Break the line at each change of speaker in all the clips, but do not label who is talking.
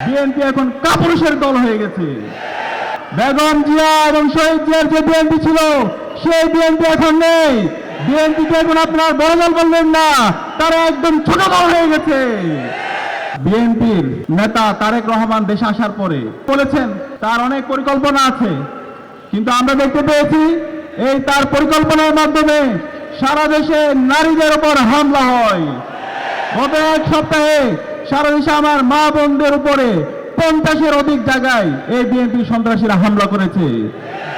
BNP এখন কাপুরুষের দল হয়ে গেছে। বেগম জিয়া এবং শহীদ জিয়ার যে বিএনপি ছিল, সেই বিএনপি এখন নেই। বিএনপিকে এখন আপনার বড় দল বললেন না, তারা একদম ছোট দল হয়ে গেছে। বিএনপির নেতা তারেক রহমান দেশে আসার পরে বলেছেন, তার অনেক পরিকল্পনা আছে। কিন্তু আমরা দেখতে পেয়েছি, এই তার পরিকল্পনার মাধ্যমে সারা দেশে নারীদের উপর হামলা হয়। গত এক সপ্তাহে সারা দেশে আমার মা বোনদের উপরে পঞ্চাশের অধিক জায়গায় এই বিএনপি সন্ত্রাসীরা হামলা করেছে।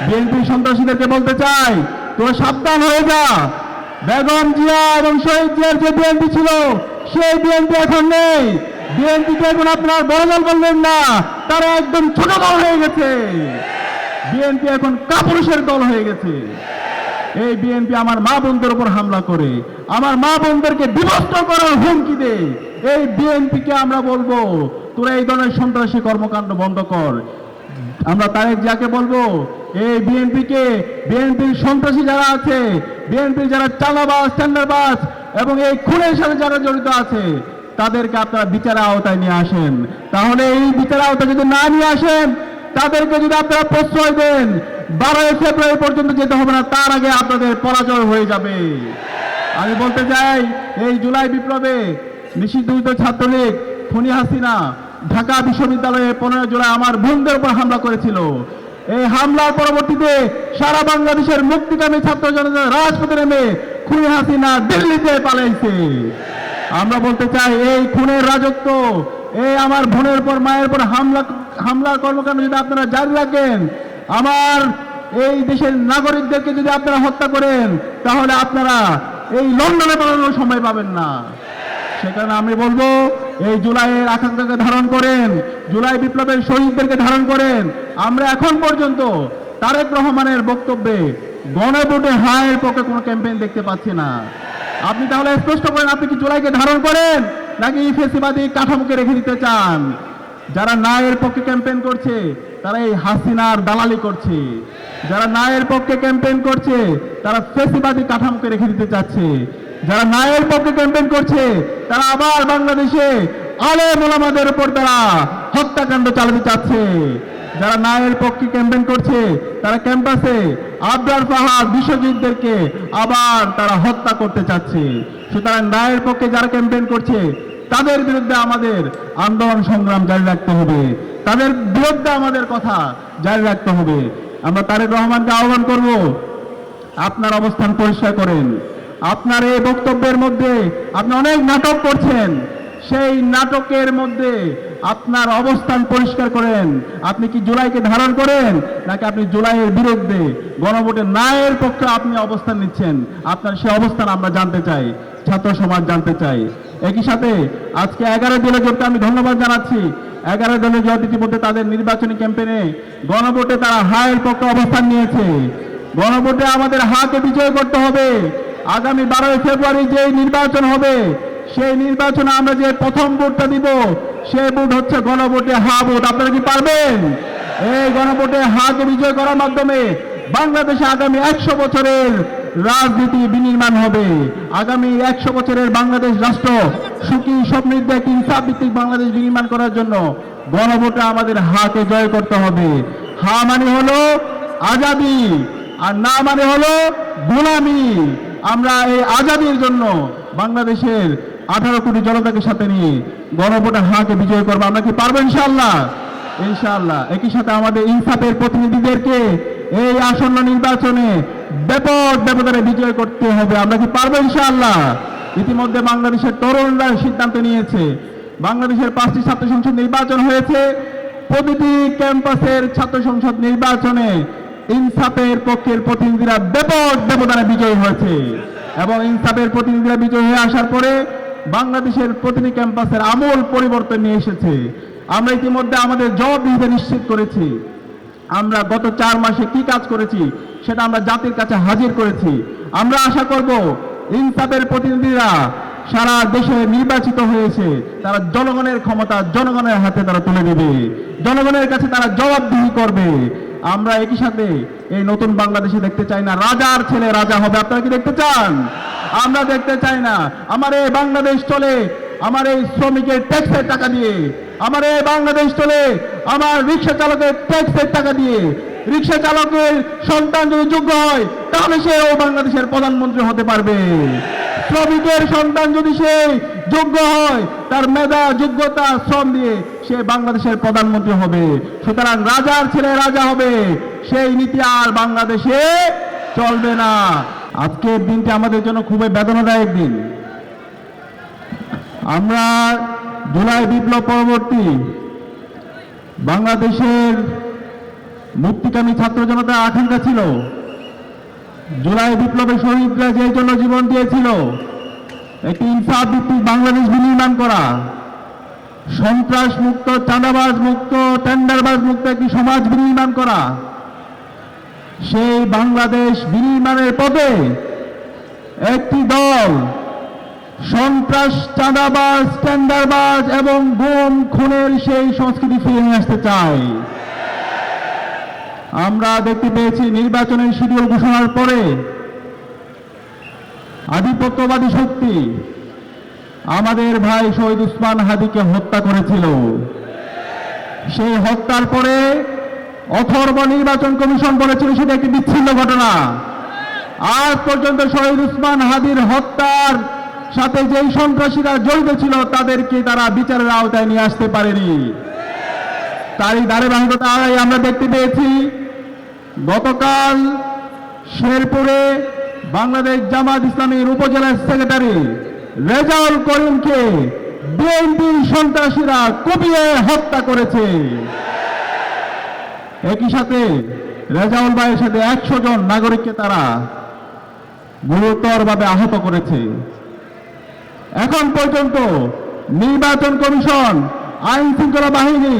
বিএনপি সন্ত্রাসীদেরকে বলতে চাই, তোরা সাবধান হয়ে যা। বেগম জিয়া এবং শহীদ জিয়ার যে বিএনপি ছিল, সেই বিএনপি এখন নেই। বিএনপিকে এখন আপনার বড় দল বললেন না, তারা একদম ছোট দল হয়ে গেছে। বিএনপি এখন কাপুরুষের দল হয়ে গেছে। এই বিএনপি আমার মা বোনদের উপর হামলা করে, আমার মা বোনদেরকে বিভক্ত করার হুমকি দেয়। এই বিএনপিকে আমরা বলব, তোরা এই ধরনের সন্ত্রাসী কর্মকাণ্ড বন্ধ কর। আমরা তারেক যাকে বলব, এই বিএনপিকে, বিএনপির সন্ত্রাসী যারা আছে, বিএনপির যারা চালাবাস টেন্ডারবাস এবং এই খুনের সাথে যারা জড়িত আছে, তাদেরকে আপনারা বিচারের আওতায় নিয়ে আসেন। তাহলে এই বিচারের আওতায় যদি না নিয়ে আসেন, তাদেরকে যদি আপনারা প্রশ্রয় দেন বারোই ফেব্রুয়ারি পর্যন্ত যেতে হবে না, তার আগে আপনাদের পরাজয় হয়ে যাবে। আমি বলতে চাই, এই জুলাই বিপ্লবে নিষিদ্ধ ছাত্রলীগ ফনি হাসিনা, ঢাকা বিশ্ববিদ্যালয়ে পনেরো জুলাই আমার বোনদের উপর হামলা করেছিল। এই হামলার পরবর্তীতে সারা বাংলাদেশের মুক্তিকামী ছাত্র জনতা রাজপথে নেমে খুনি হাসিনা দিল্লিতে পালাইছে। আমরা বলতে চাই, এই খুনের রাজত্ব, এই আমার বোনের পর মায়ের পর হামলা, হামলার কর্মকাণ্ড যদি আপনারা জারি রাখেন আমার এই দেশের নাগরিকদেরকে যদি আপনারা হত্যা করেন, তাহলে আপনারা এই লন্ডনে পালানোর সময় পাবেন না। সেখানে আমি বলব, এই জুলাইয়ের আকাঙ্ক্ষাকে ধারণ করেন, জুলাই বিপ্লবের শহীদদেরকে ধারণ করেন। আমরা এখন পর্যন্ত তারেক রহমানের বক্তব্যে গণভোটে হায়ের পক্ষে কোনো ক্যাম্পেইন দেখতে পাচ্ছি না। আপনি তাহলে স্পষ্ট করেন, আপনি কি জুলাইকে ধারণ করেন, নাকি ফেসিবাদী কাঠামোকে রেখে দিতে চান? যারা না এর পক্ষে ক্যাম্পেইন করছে তারা এই হাসিনার দালালি করছে। যারা নায়ের পক্ষে ক্যাম্পেইন করছে, তারা ফেসিবাদী কাঠামোকে রেখে দিতে চাচ্ছে। যারা নায়ের পক্ষে ক্যাম্পেইন করছে, তারা আবার বাংলাদেশে আলে মোলামাদের উপর তারা হত্যাকাণ্ড চালাতে চাচ্ছে। যারা নায়ের পক্ষে ক্যাম্পেইন করছে, তারা ক্যাম্পাসে আবদার ফাহাদ বিশ্বজিৎদেরকে আবার তারা হত্যা করতে চাচ্ছে। সুতরাং নায়ের পক্ষে যারা ক্যাম্পেইন করছে, তাদের বিরুদ্ধে আমাদের আন্দোলন সংগ্রাম জারি রাখতে হবে। তাদের বিরুদ্ধে আমাদের কথা জারি রাখতে হবে। আমরা তারেক রহমানকে আহ্বান করব, আপনার অবস্থান পরিষ্কার করেন। আপনার এই বক্তব্যের মধ্যে আপনি অনেক নাটক করছেন, সেই নাটকের মধ্যে আপনার অবস্থান পরিষ্কার করেন। আপনি কি জুলাইকে ধারণ করেন, নাকি আপনি জুলাইয়ের বিরুদ্ধে গণভোটের নায়ের পক্ষে আপনি অবস্থান নিচ্ছেন? আপনার সে অবস্থান আমরা জানতে চাই, ছাত্র সমাজ জানতে চাই। একই সাথে আজকে এগারো জোটকে আমি ধন্যবাদ জানাচ্ছি। এগারো দলীয় জোট ইতিমধ্যে তাদের নির্বাচনী ক্যাম্পেনে গণভোটে তারা হায়ের পক্ষে অবস্থান নিয়েছে। গণভোটে আমাদের হাকে বিজয় করতে হবে। আগামী বারোই ফেব্রুয়ারি যে নির্বাচন হবে, সেই নির্বাচনে আমরা যে প্রথম ভোটটা দিব, সেই ভোট হচ্ছে গণভোটে হা ভোট। আপনারা কি পারবেন? এই গণভোটে হাকে বিজয় করার মাধ্যমে বাংলাদেশে আগামী একশো বছরের রাজনীতি বিনির্মাণ হবে। আগামী একশো বছরের বাংলাদেশ রাষ্ট্র সুখী সমৃদ্ধ এক ইনসাফ ভিত্তিক বাংলাদেশ নির্মাণ করার জন্য গণভোটে আমাদের হাকে জয় করতে হবে। হা মানে হলো আজাদি, আর না মানে হলো গোলামি। আমরা এই আজাদির জন্য বাংলাদেশের আঠারো কোটি জনতাকে সাথে নিয়ে গণভোটে হাকে বিজয় করব। আমরা কি পারব ইনশাল্লাহ ইনশাল্লাহ একই সাথে আমাদের ইনসাফের প্রতিনিধিদেরকে এই আসন্ন নির্বাচনে ব্যাপক ব্যবধানে বিজয় করতে হবে। আমরা কি পারব ইনশাআল্লাহ? ইতিমধ্যে বাংলাদেশের তরুণরা সিদ্ধান্ত নিয়েছে। বাংলাদেশের পাঁচটি ছাত্র সংসদ নির্বাচন হয়েছে। প্রতিটি ক্যাম্পাসের ছাত্র সংসদ নির্বাচনে ইনসাফের পক্ষের প্রতিনিধিরা ব্যাপক ব্যবধানে বিজয়ী হয়েছে। এবং ইনসাফের প্রতিনিধিরা বিজয়ী হয়ে আসার পরে বাংলাদেশের প্রতিটি ক্যাম্পাসের আমূল পরিবর্তন নিয়ে এসেছে। আমরা ইতিমধ্যে আমাদের জবাবদিহিতা নিশ্চিত করেছি। আমরা গত চার মাসে কি কাজ করেছি সেটা আমরা জাতির কাছে হাজির করেছি। আমরা আশা করব ইনসাফের প্রতিনিধিরা সারা দেশে নির্বাচিত হয়েছে। তারা জনগণের ক্ষমতা জনগণের হাতে তারা তুলে দেবে। জনগণের কাছে তারা জবাবদিহি করবে। আমরা একই সাথে এই নতুন বাংলাদেশে দেখতে চাই না। রাজার ছেলে রাজা হবে। আপনারা কি দেখতে চান? আমরা দেখতে চাই না। আমার এই বাংলাদেশ চলে, আমার এই শ্রমিকের ট্যাক্সের টাকা দিয়ে। আমার এই বাংলাদেশ চলে, আমার রিক্সা চালকের ট্যাক্সের টাকা দিয়ে। রিক্সা চালকের সন্তান যদি যোগ্য হয়, তাহলে সেও বাংলাদেশের প্রধানমন্ত্রী হতে পারবে। শ্রমিকের সন্তান যদি সে যোগ্য হয়, তার মেধা, যোগ্যতা, শ্রম দিয়ে সে বাংলাদেশের প্রধানমন্ত্রী হবে। সুতরাং রাজার ছেলে রাজা হবে। সেই নীতি আর বাংলাদেশে চলবে না। আজকের দিনটি আমাদের জন্য খুবই বেদনাদায়ক দিন। আমরা জুলাই বিপ্লব পরবর্তী বাংলাদেশের মুক্তিকামী ছাত্র জনতার আকাঙ্ক্ষা ছিল। জুলাই বিপ্লবের শহীদরা যে জন্য জীবন দিয়েছিল, একটি ইনসাফ ভিত্তিক বাংলাদেশ বিনির্মাণ করা সন্ত্রাস মুক্ত চাঁদাবাজ মুক্ত টেন্ডারবাজ মুক্ত একটি সমাজ বিনির্মাণ করা, সেই বাংলাদেশ বিনির্মাণের পথে একটি দল সন্ত্রাস, চাঁদাবাজ, টেন্ডারবাজ এবং গুম, খুনের সেই সংস্কৃতি ফিরে নিয়ে আসতে চায়। আমরা দেখতে পেয়েছি নির্বাচনের শিডিউল ঘোষণার পরে আধিপত্যবাদী শক্তি আমাদের ভাই শহীদ উসমান হাদিকে হত্যা করেছিল। সেই হত্যার পরে অথর্ব নির্বাচন কমিশন বলেছিল সেটা একটি বিচ্ছিন্ন ঘটনা। আজ পর্যন্ত শহীদ উসমান হাদির হত্যার সাথে যেই সন্ত্রাসীরা জড়িত ছিল, তাদেরকে তারা বিচারের আওতায় নিয়ে আসতে পারেনি। তারই ধারাবাহিকতায় আমরা দেখতে পেয়েছি, গতকাল শেরপুরে বাংলাদেশ জামাত ইসলামীর উপজেলা সেক্রেটারি রেজাউল করিমকে বিএনপির সন্ত্রাসীরা কুপিয়ে হত্যা করেছে। একই সাথে রেজাউল ভাইয়ের সাথে একশো জন নাগরিককে তারা গুরুতরভাবে আহত করেছে। এখন পর্যন্ত নির্বাচন কমিশন আইন শৃঙ্খলা বাহিনী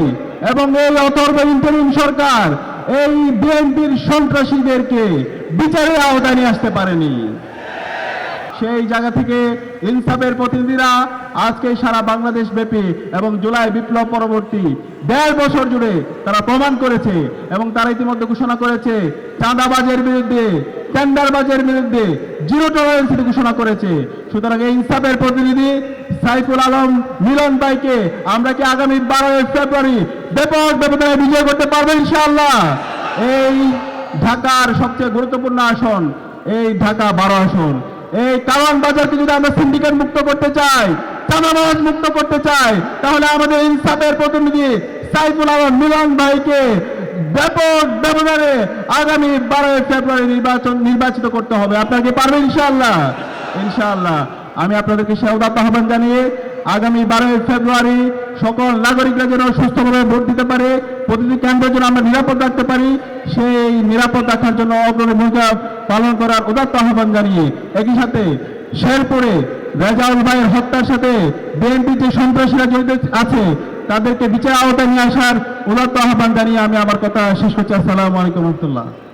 এবং এই অথর্ব ইন্টারিম সরকার, এই বিএনপির সন্ত্রাসীদেরকে বিচারের আওতায় নিয়ে আসতে পারেনি। সেই জায়গা থেকে ইনসাফের প্রতিনিধিরা আজকে সারা বাংলাদেশ ব্যাপী এবং জুলাই বিপ্লব পরবর্তী দেড় বছর জুড়ে তারা প্রমাণ করেছে এবং তারা ইতিমধ্যে ঘোষণা করেছে, চাঁদাবাজের বিরুদ্ধে, টেন্ডারবাজের বিরুদ্ধে, জিরো টলারেন্সের ঘোষণা করেছে। সুতরাং এই ইনসাফের প্রতিনিধি সাইফুল আলম, মিলন ভাইকে আমরা কি আগামী বারোই ফেব্রুয়ারি ব্যাপক ব্যবধানে বিজয় করতে পারব ইনশাআল্লাহ? এই ঢাকার সবচেয়ে গুরুত্বপূর্ণ আসন, এই ঢাকা বারো আসন। এই কারণ বাজারকে যদি আমরা সিন্ডিকেট মুক্ত করতে চাই চাঁদাবাজ মুক্ত করতে চাই, তাহলে আমাদের ইনসাফের প্রতিনিধি সাইফুল আলম, মিলন ভাইকে ব্যাপক ব্যবধানে আগামী বারোই ফেব্রুয়ারি নির্বাচন নির্বাচিত করতে হবে। আপনারা কি পারবেন ইনশাআল্লাহ? ইনশাআল্লাহ। আমি আপনাদেরকে সে উদাত্ত আহ্বান জানিয়ে আগামী বারোই ফেব্রুয়ারি সকল নাগরিকরা যেন সুস্থভাবে ভোট দিতে পারে, প্রতিটি কেন্দ্রের জন্য আমরা নিরাপদ রাখতে পারি, সেই নিরাপদ রাখার জন্য অগ্রণী ভূমিকা পালন করার উদাত্ত আহ্বান জানিয়ে একই সাথে শেরপুরে রেজাউল ভাইয়ের হত্যার সাথে বিএনপি যে সন্ত্রাসীরা জড়িত আছে, তাদেরকে বিচার আওতায় নিয়ে আসার উদাত্ত আহ্বান জানিয়ে আমি আমার কথা শেষ করছি। আসসালামু আলাইকুম রহমতুল্লাহ।